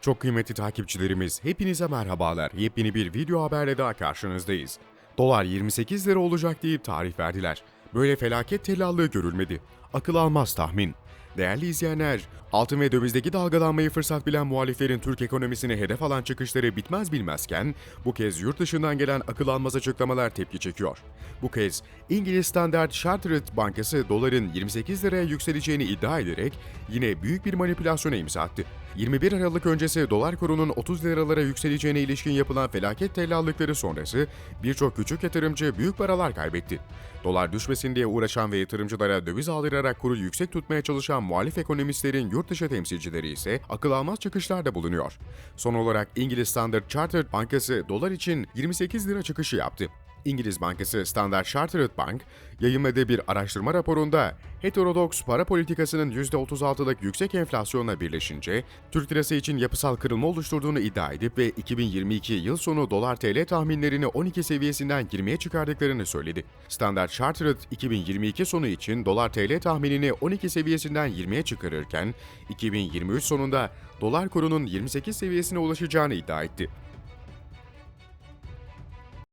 Çok kıymetli takipçilerimiz, hepinize merhabalar. Yepyeni bir video haberle daha karşınızdayız. Dolar 28 lira olacak deyip tarih verdiler. Böyle felaket tellallığı görülmedi. Akıl almaz tahmin. Değerli izleyenler, altın ve dövizdeki dalgalanmayı fırsat bilen muhaliflerin Türk ekonomisine hedef alan çıkışları bitmez bilmezken, bu kez yurt dışından gelen akıl almaz açıklamalar tepki çekiyor. Bu kez İngiliz Standard Chartered Bankası doların 28 liraya yükseleceğini iddia ederek yine büyük bir manipülasyona imza attı. 21 Aralık öncesi dolar kurunun 30 liralara yükseleceğine ilişkin yapılan felaket tellallıkları sonrası birçok küçük yatırımcı büyük paralar kaybetti. Dolar düşmesin diye uğraşan ve yatırımcılara döviz aldırarak kuru yüksek tutmaya çalışan muhalif ekonomistlerin yurt dışı temsilcileri ise akıl almaz çıkışlarda bulunuyor. Son olarak İngiliz Standard Chartered Bankası dolar için 28 lira çıkışı yaptı. İngiliz Bankası Standard Chartered Bank, yayınladığı bir araştırma raporunda heterodoks para politikasının %36'lık yüksek enflasyonla birleşince Türk lirası için yapısal kırılma oluşturduğunu iddia edip ve 2022 yıl sonu dolar TL tahminlerini 12 seviyesinden girmeye çıkardıklarını söyledi. Standard Chartered 2022 sonu için dolar TL tahminini 12 seviyesinden 20'ye çıkarırken 2023 sonunda dolar kurunun 28 seviyesine ulaşacağını iddia etti.